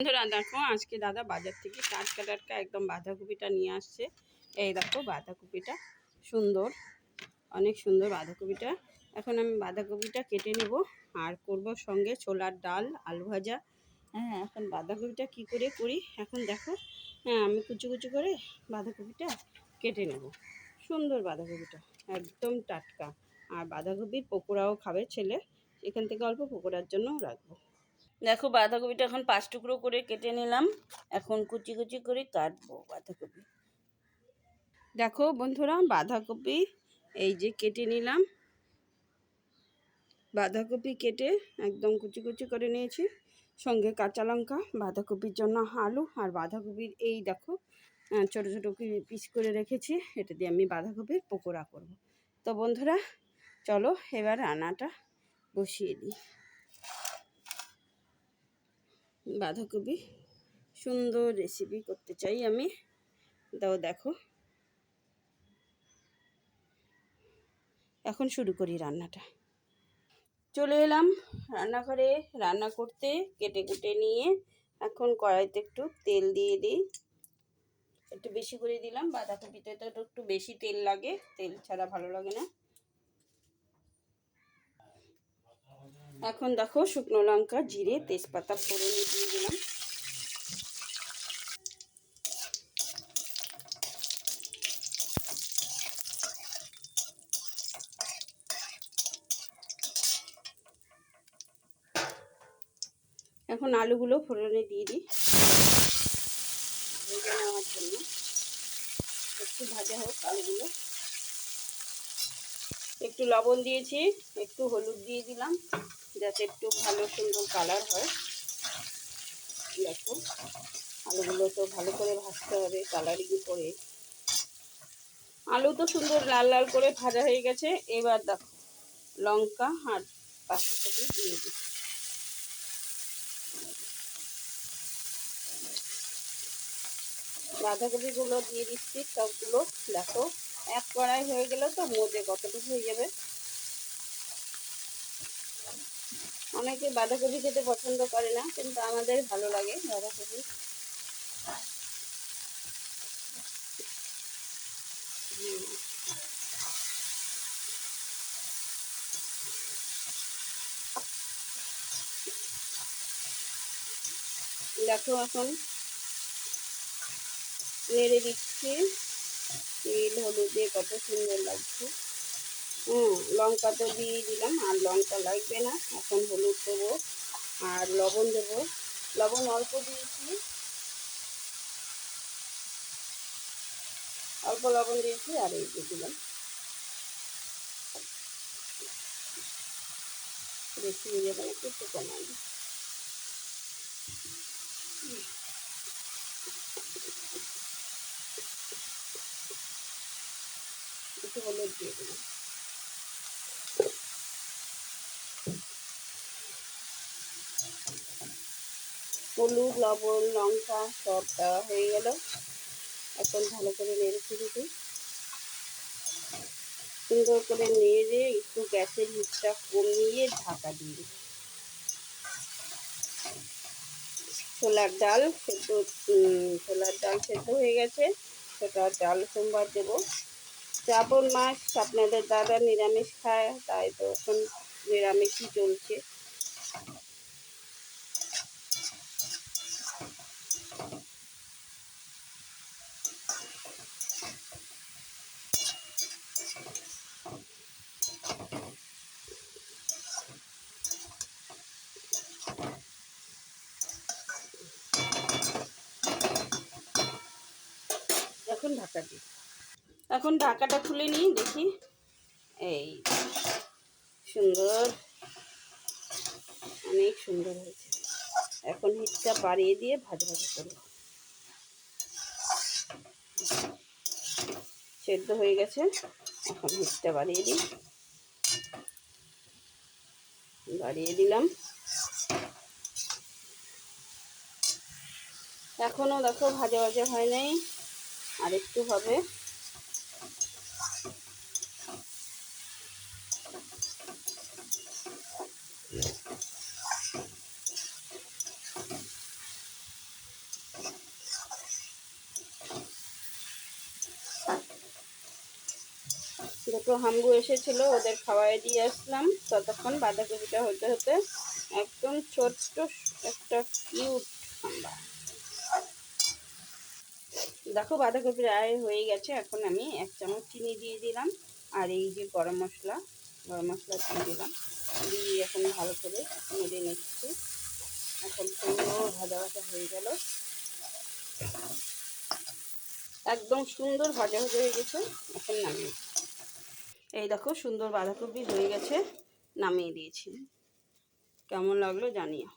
বন্ধুরা, দেখো আজকে দাদা বাজার থেকে টাটকা টাটকা একদম বাঁধাকপিটা নিয়ে আসছে। এই দেখো বাঁধাকপিটা সুন্দর, অনেক সুন্দর বাঁধাকপিটা। এখন আমি বাঁধাকপিটা কেটে নেব আর করব সঙ্গে ছোলার ডাল, আলু ভাজা। হ্যাঁ এখন বাঁধাকপিটা কি করে করি? এখন দেখো হ্যাঁ আমি কুচু কুচু করে বাঁধাকপিটা কেটে নেব। সুন্দর বাঁধাকপিটা, একদম টাটকা। আর বাঁধাকপির পকোড়াও খাবে ছেলে, এখান থেকে অল্প পকোড়ার জন্যও রাখব। দেখো বাঁধাকপিটা এখন পাঁচ টুকরো করে কেটে নিলাম। এখন কুচি কুচি করে কাটবো বাঁধাকপি। দেখো বন্ধুরা, বাঁধাকপি এই যে কেটে নিলাম। বাঁধাকপি কেটে একদম কুচি কুচি করে নিয়েছি। সঙ্গে কাঁচা লঙ্কা, বাঁধাকপির জন্য আলু আর বাঁধাকপির এই দেখো ছোটো ছোটো পিস করে রেখেছি। এটা দিয়ে আমি বাঁধাকপির পকোড়া করব। তো বন্ধুরা, চলো এবার রান্নাটা বসিয়ে দিই। বাঁধাকপি। সুন্দর রেসিপি করতে চাই আমি। দাও দেখো। এখন শুরু করি রান্নাটা। চলে এলাম রান্নাঘরে। রান্না করতে কেটে কুটে নিয়ে এখন কড়াইতে একটু তেল দিয়ে দিই। একটু বেশি করে দিলাম। বাঁধাকপিতে তো একটু বেশি তেল লাগে। তেল ছাড়া ভালো লাগে না। এখন দেখো শুকনো লঙ্কা, জিরে, তেজপাতা ফোড়নে দিয়ে দিলাম এখন আলুগুলো ফোড়নে দিয়ে দিই। ভেজে নেওয়ার জন্য। একটু ভাজা হোক আলুগুলো। একটু লবণ দিয়েছি, একটু হলুদ দিয়ে দিলাম, যাতে একটু ভালো সুন্দর কালার হয়। দেখো, আলুগুলো তো ভালো করে ভাজতে হবে, কালারিং করে। আলু তো সুন্দর লাল লাল করে ভাজা হয়ে গেছে, এবার দেখো, লঙ্কা আর পাশাপাশি দিয়ে দিই বাঁধাকপিগুলো দিয়ে দিচ্ছি, সবগুলো। দেখো, এক কড়াই হয়ে গেলে তো মজে কতটুকু হয়ে যাবে। অনেকে বাঁধাকপি খেতে পছন্দ করে না, কিন্তু আমাদের ভালো লাগে বাঁধাকপি। দেখো এখন নেড়ে দিচ্ছি। তেল, হলুদ দিয়ে কত সুন্দর লাগছে। হুম, লঙ্কা তো দিয়ে দিলাম, আর লঙ্কা লাগবে না। এখন হলুদ দেবো আর লবণ দেবো। লবণ অল্প দিয়েছি। অল্প লবণ দিয়েছি আর এই দিয়ে দিলাম। বেশি না, একটু কমাই। হলুদ দিয়ে দিলাম। হলুদ, লবণ, লঙ্কা সব দেওয়া হয়ে গেল। এখন ভালো করে নেড়ে ফিরে দিই। সুন্দর করে নেড়ে একটু গ্যাসের হিটটা কমিয়ে ঢাকা দিয়ে ছোলার ডাল সেদ্ধ ছোলার ডাল সেদ্ধ হয়ে গেছে। সেটা ডাল সোমবার দেবো। শ্রাবণ মাস আপনাদের দাদা নিরামিষ খায় তাই তো এখন নিরামিষই চলছে। এখন ঢাকা এখন ঢাকাটা খুলে নিই, দেখি। এই সুন্দর। অনেক সুন্দর হয়েছে। এখন হিটটা বাড়িয়ে দিয়ে ভাজা ভাজা করব। সেদ্ধ হয়ে গেছে। এখন হিটটা বাড়িয়ে দিই। বাড়িয়ে দিলাম। এখনও দেখো ভাজা ভাজা হয় নাই। আর একটু হবে। দুটো হাম্বু এসেছিল, ওদের খাওয়াই দিয়ে আসলাম। ততক্ষণ বাঁধাকপিটা হতে হতে একদম ছোট্ট একটা কিউট হাম্বা দেখো বাঁধাকপির আয় হয়ে গেছে, এখন আমি এক চামচ চিনি দিয়ে দিলাম। আর এই যে গরম মশলা গরম মশলা দিয়ে দিলাম। দিয়ে এখন ভালো করে নেড়ে নিচ্ছি। এখন পুরো ভাজা ভাজা হয়ে গেল। একদম সুন্দর ভাজা ভাজা হয়ে গেছে। এখন নামিয়ে এই দেখো সুন্দর বাঁধাকপি হয়ে গেছে নামিয়ে দিয়েছি। কেমন লাগল জানিও।